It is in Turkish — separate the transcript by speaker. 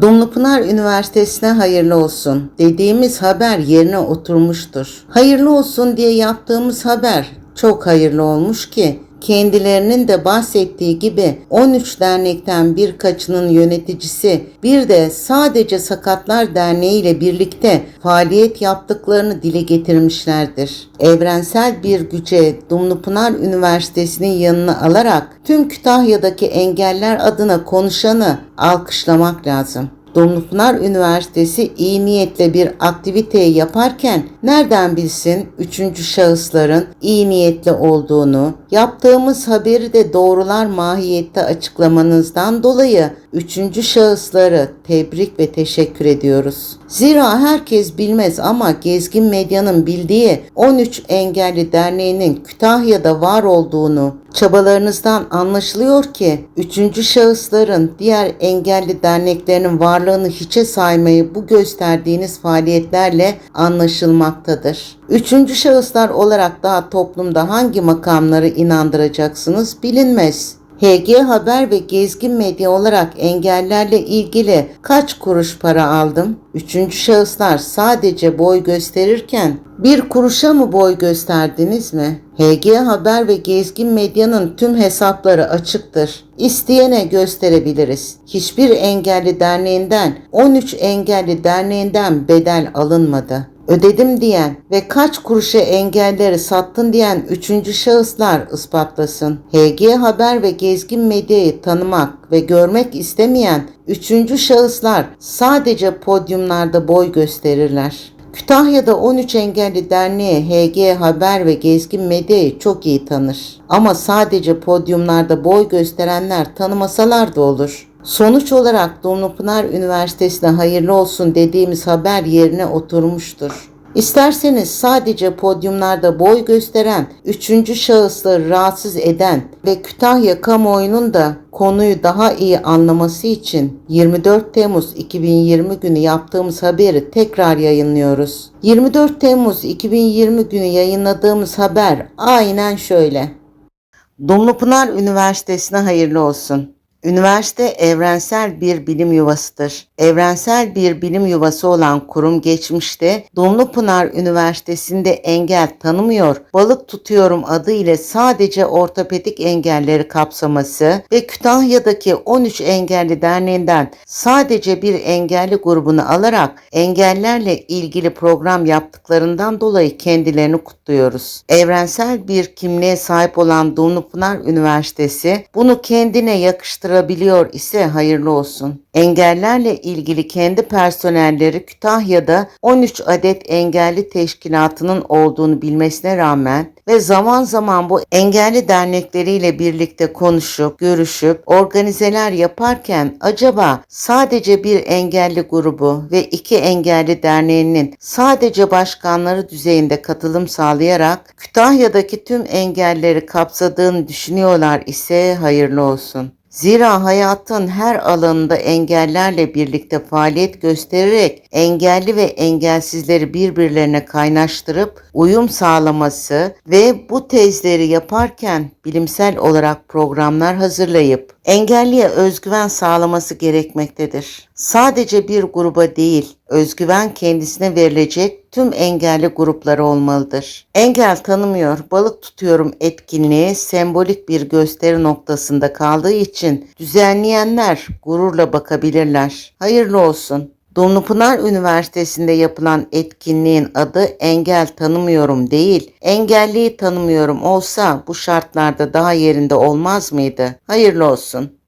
Speaker 1: Dumlupınar Üniversitesi'ne hayırlı olsun dediğimiz haber yerine oturmuştur. Hayırlı olsun diye yaptığımız haber çok hayırlı olmuş ki kendilerinin de bahsettiği gibi 13 dernekten birkaçının yöneticisi bir de sadece Sakatlar Derneği ile birlikte faaliyet yaptıklarını dile getirmişlerdir. Evrensel bir güce Dumlupınar Üniversitesi'nin yanına alarak tüm Kütahya'daki engeller adına konuşanı alkışlamak lazım. Dumlupınar Üniversitesi iyi niyetle bir aktiviteyi yaparken nereden bilsin üçüncü şahısların iyi niyetli olduğunu, yaptığımız haberi de doğrular mahiyette açıklamanızdan dolayı üçüncü şahısları tebrik ve teşekkür ediyoruz. Zira herkes bilmez ama Gezgin Medya'nın bildiği 13 Engelli Derneği'nin Kütahya'da var olduğunu, çabalarınızdan anlaşılıyor ki üçüncü şahısların diğer engelli derneklerinin varlığını hiçe saymayı bu gösterdiğiniz faaliyetlerle anlaşılmaktadır. Üçüncü şahıslar olarak daha toplumda hangi makamları inandıracaksınız bilinmez. HG Haber ve Gezgin Medya olarak engellerle ilgili kaç kuruş para aldım? Üçüncü şahıslar sadece boy gösterirken bir kuruşa mı boy gösterdiniz mi? HG Haber ve Gezgin Medya'nın tüm hesapları açıktır. İsteyene gösterebiliriz. Hiçbir engelli derneğinden 13 engelli derneğinden bedel alınmadı ödedim diyen ve kaç kuruşa engelleri sattın diyen üçüncü şahıslar ispatlasın. HG Haber ve Gezgin Medya'yı tanımak ve görmek istemeyen üçüncü şahıslar sadece podyumlarda boy gösterirler. Kütahya'da 13 Engelli Derneği HG Haber ve Gezgin Medya'yı çok iyi tanır. Ama sadece podyumlarda boy gösterenler tanımasalar da olur. Sonuç olarak Dumlupınar Üniversitesi'ne hayırlı olsun dediğimiz haber yerine oturmuştur. İsterseniz sadece podyumlarda boy gösteren, üçüncü şahısları rahatsız eden ve Kütahya kamuoyunun da konuyu daha iyi anlaması için 24 Temmuz 2020 günü yaptığımız haberi tekrar yayınlıyoruz. 24 Temmuz 2020 günü yayınladığımız haber aynen şöyle. Dumlupınar Üniversitesi'ne hayırlı olsun. Üniversite evrensel bir bilim yuvasıdır. Evrensel bir bilim yuvası olan kurum geçmişte Dumlupınar Üniversitesi'nde engel tanımıyor, balık tutuyorum adı ile sadece ortopedik engelleri kapsaması ve Kütahya'daki 13 engelli derneğinden sadece bir engelli grubunu alarak engellerle ilgili program yaptıklarından dolayı kendilerini kutluyoruz. Evrensel bir kimliğe sahip olan Dumlupınar Üniversitesi bunu kendine yakıştıran başarabiliyor ise hayırlı olsun. Engellerle ilgili kendi personelleri Kütahya'da 13 adet engelli teşkilatının olduğunu bilmesine rağmen ve zaman zaman bu engelli dernekleriyle birlikte konuşup, görüşüp, organizeler yaparken acaba sadece bir engelli grubu ve iki engelli derneğinin sadece başkanları düzeyinde katılım sağlayarak Kütahya'daki tüm engelleri kapsadığını düşünüyorlar ise hayırlı olsun. Zira hayatın her alanında engellerle birlikte faaliyet göstererek engelli ve engelsizleri birbirlerine kaynaştırıp uyum sağlaması ve bu tezleri yaparken bilimsel olarak programlar hazırlayıp engelliye özgüven sağlaması gerekmektedir. Sadece bir gruba değil, özgüven kendisine verilecek tüm engelli grupları olmalıdır. Engel tanımıyor, balık tutuyorum etkinliği sembolik bir gösteri noktasında kaldığı için düzenleyenler gururla bakabilirler. Hayırlı olsun. Dumlupınar Üniversitesi'nde yapılan etkinliğin adı engel tanımıyorum değil, engelliyi tanımıyorum olsa bu şartlarda daha yerinde olmaz mıydı? Hayırlı olsun.